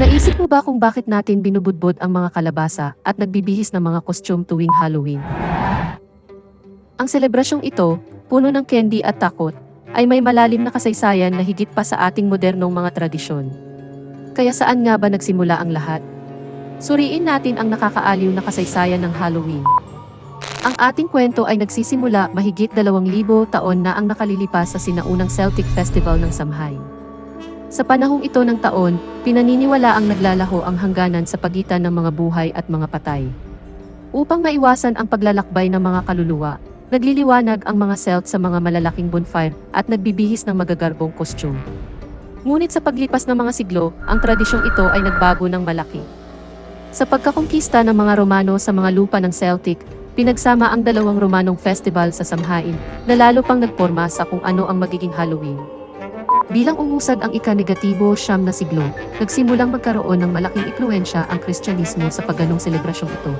Naisip mo ba kung bakit natin binubudbod ang mga kalabasa at nagbibihis ng mga kostyum tuwing Halloween? Ang selebrasyong ito, puno ng candy at takot, ay may malalim na kasaysayan na higit pa sa ating modernong mga tradisyon. Kaya saan nga ba nagsimula ang lahat? Suriin natin ang nakakaaliw na kasaysayan ng Halloween. Ang ating kwento ay nagsisimula mahigit dalawang libo taon na ang nakalilipas sa sinaunang Celtic Festival ng Samhain. Sa panahong ito ng taon, pinaniniwala ang naglalaho ang hangganan sa pagitan ng mga buhay at mga patay. Upang maiwasan ang paglalakbay ng mga kaluluwa, nagliliwanag ang mga Celt sa mga malalaking bonfire at nagbibihis ng magagarbong kostyum. Ngunit sa paglipas ng mga siglo, ang tradisyong ito ay nagbago ng malaki. Sa pagkakongkista ng mga Romano sa mga lupa ng Celtic, pinagsama ang dalawang Romanong festival sa Samhain na lalo pang nagporma sa kung ano ang magiging Halloween. Bilang umusad ang ika-negatibo siyam na siglo, nagsimulang magkaroon ng malaking impluensya ang Kristyanismo sa pagganong selebrasyong ito.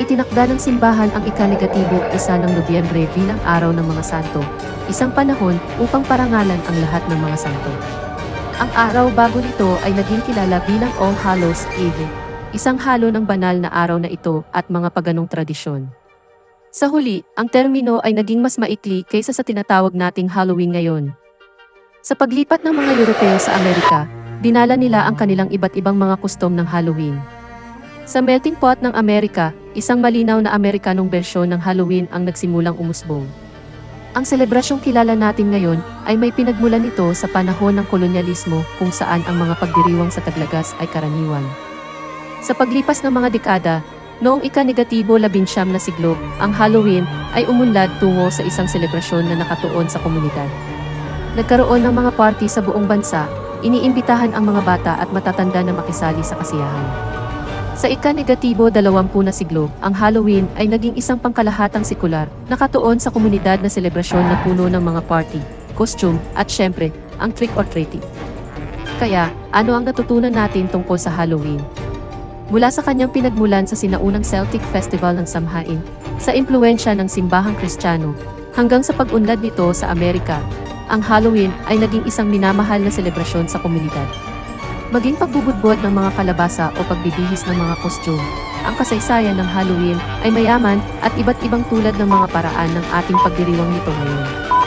Itinakda ng simbahan ang ika-negatibo isa ng Nobyembre bilang araw ng mga santo, isang panahon upang parangalan ang lahat ng mga santo. Ang araw bago nito ay naging kilala bilang All Hallows Eve, isang halo ng banal na araw na ito at mga paganong tradisyon. Sa huli, ang termino ay naging mas maikli kaysa sa tinatawag nating Halloween ngayon. Sa paglipat ng mga Europeo sa Amerika, dinala nila ang kanilang iba't ibang mga kustom ng Halloween. Sa melting pot ng Amerika, isang malinaw na Amerikanong bersyon ng Halloween ang nagsimulang umusbong. Ang selebrasyong kilala natin ngayon ay may pinagmulan ito sa panahon ng kolonyalismo kung saan ang mga pagdiriwang sa taglagas ay karaniwan. Sa paglipas ng mga dekada, noong ika-negatibo labinsyam na siglo, ang Halloween ay umunlad tungo sa isang selebrasyon na nakatuon sa komunidad. Nagkaroon ng mga party sa buong bansa, iniimbitahan ang mga bata at matatanda na makisali sa kasiyahan. Sa ika-negatibo dalawampu na siglo, ang Halloween ay naging isang pangkalahatang sekular, nakatuon sa komunidad na selebrasyon na puno ng mga party, costume, at syempre, ang trick or treating. Kaya, ano ang natutunan natin tungkol sa Halloween? Mula sa kanyang pinagmulan sa sinaunang Celtic Festival ng Samhain, sa impluensya ng simbahang Kristiyano, hanggang sa pag-unlad nito sa Amerika, ang Halloween ay naging isang minamahal na selebrasyon sa komunidad. Maging pagbubudbod ng mga kalabasa o pagbibihis ng mga kostyum, ang kasaysayan ng Halloween ay mayaman at iba't ibang tulad ng mga paraan ng ating pagdiriwang nito ngayon.